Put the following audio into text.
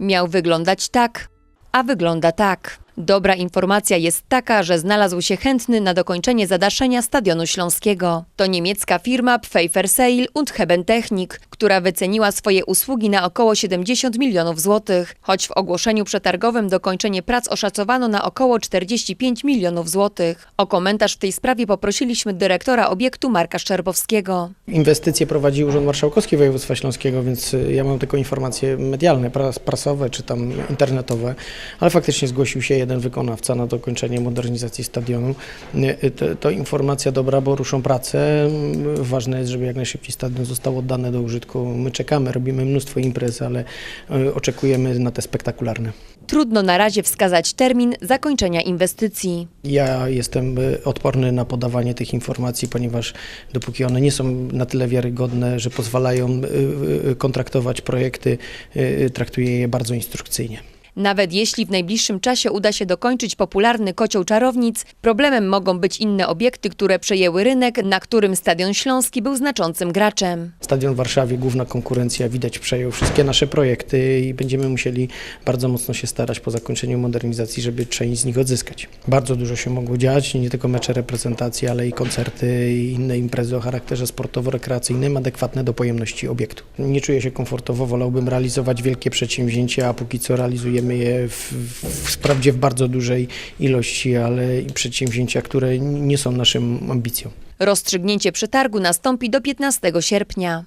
Miał wyglądać tak, a wygląda tak. Dobra informacja jest taka, że znalazł się chętny na dokończenie zadaszenia Stadionu Śląskiego. To niemiecka firma Pfeiffer Seil und Heben Technik, która wyceniła swoje usługi na około 70 milionów złotych, choć w ogłoszeniu przetargowym dokończenie prac oszacowano na około 45 milionów złotych. O komentarz w tej sprawie poprosiliśmy dyrektora obiektu Marka Szczerbowskiego. Inwestycje prowadzi Urząd Marszałkowski Województwa Śląskiego, więc y, ja mam tylko informacje medialne, pras- prasowe czy tam internetowe, ale faktycznie zgłosił się jeden wykonawca na dokończenie modernizacji stadionu. Y, y, To, to informacja dobra, bo ruszą prace. Mm, Ważne jest, żeby jak najszybciej stadion został oddany do użytku. My czekamy, robimy mnóstwo imprez, ale y, oczekujemy na te spektakularne. Trudno na razie wskazać termin zakończenia inwestycji. Ja jestem y, odporny na podawanie tych informacji, ponieważ dopóki one nie są na tyle wiarygodne, że pozwalają y, y, kontraktować projekty, y, y, traktuję je bardzo instrukcyjnie. Nawet jeśli w najbliższym czasie uda się dokończyć popularny kocioł czarownic, problemem mogą być inne obiekty, które przejęły rynek, na którym Stadion Śląski był znaczącym graczem. Stadion w Warszawie, główna konkurencja, widać przejął wszystkie nasze projekty i będziemy musieli bardzo mocno się starać po zakończeniu modernizacji, żeby część z nich odzyskać. Bardzo dużo się mogło dziać, nie tylko mecze reprezentacji, ale i koncerty i inne imprezy o charakterze sportowo-rekreacyjnym, adekwatne do pojemności obiektu. Nie czuję się komfortowo, wolałbym realizować wielkie przedsięwzięcia, a póki co realizujemy je w, w, wprawdzie w bardzo dużej ilości, ale i przedsięwzięcia, które nie są naszym ambicją. Rozstrzygnięcie przetargu nastąpi do 15 sierpnia.